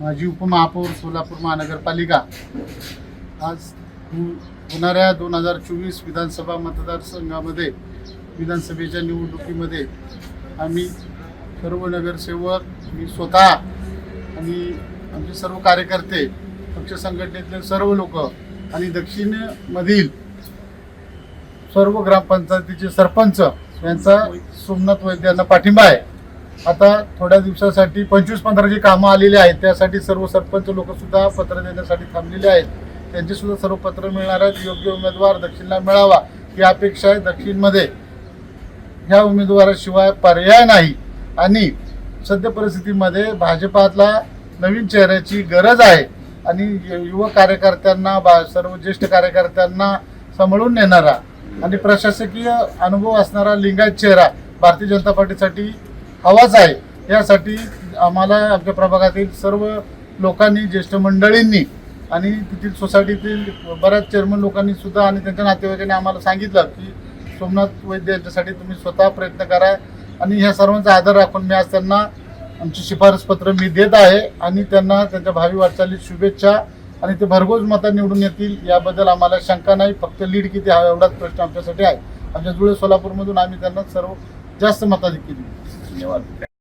माजी उपमहापौर सोलापूर महानगरपालिका. आज होणाऱ्या दोन हजार चोवीस विधानसभा मतदारसंघामध्ये विधानसभेच्या निवडणुकीमध्ये आम्ही सर्व नगरसेवक मी स्वतः आणि आमचे सर्व कार्यकर्ते पक्ष संघटनेतले सर्व लोक आणि दक्षिणमधील सर्व ग्रामपंचायतीचे सरपंच यांचा सोमनाथ वैद्य यांना पाठिंबा आहे. आता थोड्या दिवसासाठी पंचवीस पंधराची कामं आलेली आहेत त्यासाठी सर्व सरपंच लोक सुद्धा पत्र देण्यासाठी थांबलेले आहेत. त्यांचे सुद्धा सर्व पत्र मिळणार आहेत. योग्य उमेदवार दक्षिणला मिळावा ही अपेक्षा आहे दक्षिणमध्ये. ह्या उमेदवाराशिवाय पर्याय नाही. आणि सद्य परिस्थितीमध्ये भाजपातला नवीन चेहऱ्याची गरज आहे. आणि युवक कार्यकर्त्यांना बा सर्व ज्येष्ठ कार्यकर्त्यांना सांभाळून नेणारा आणि प्रशासकीय अनुभव असणारा लिंगायत चेहरा भारतीय जनता पार्टीसाठी आवाज आहे. यासाठी आम्हाला आमच्या प्रभागातील सर्व लोकांनी ज्येष्ठ मंडळींनी आणि तेथील सोसायटीतील बऱ्याच चेअरमन लोकांनी सुद्धा आणि त्यांच्या नातेवाईकांनी आम्हाला सांगितलं की सोमनाथ वैद्य यांच्यासाठी तुम्ही स्वतः प्रयत्न करा आणि ह्या सर्वांचा आदर राखून मी आज त्यांना आमची शिफारस पत्र मी देत आहे आणि त्यांना त्यांच्या भावी वाटचालीत शुभेच्छा आणि ते भरघोस मता निवडून येतील याबद्दल आम्हाला शंका नाही. फक्त लीड किती हा एवढाच प्रश्न आमच्यासाठी आहे. आमच्या जुळे सोलापूरमधून आम्ही त्यांना सर्व जास्त मताधिक्य दिली. に終わって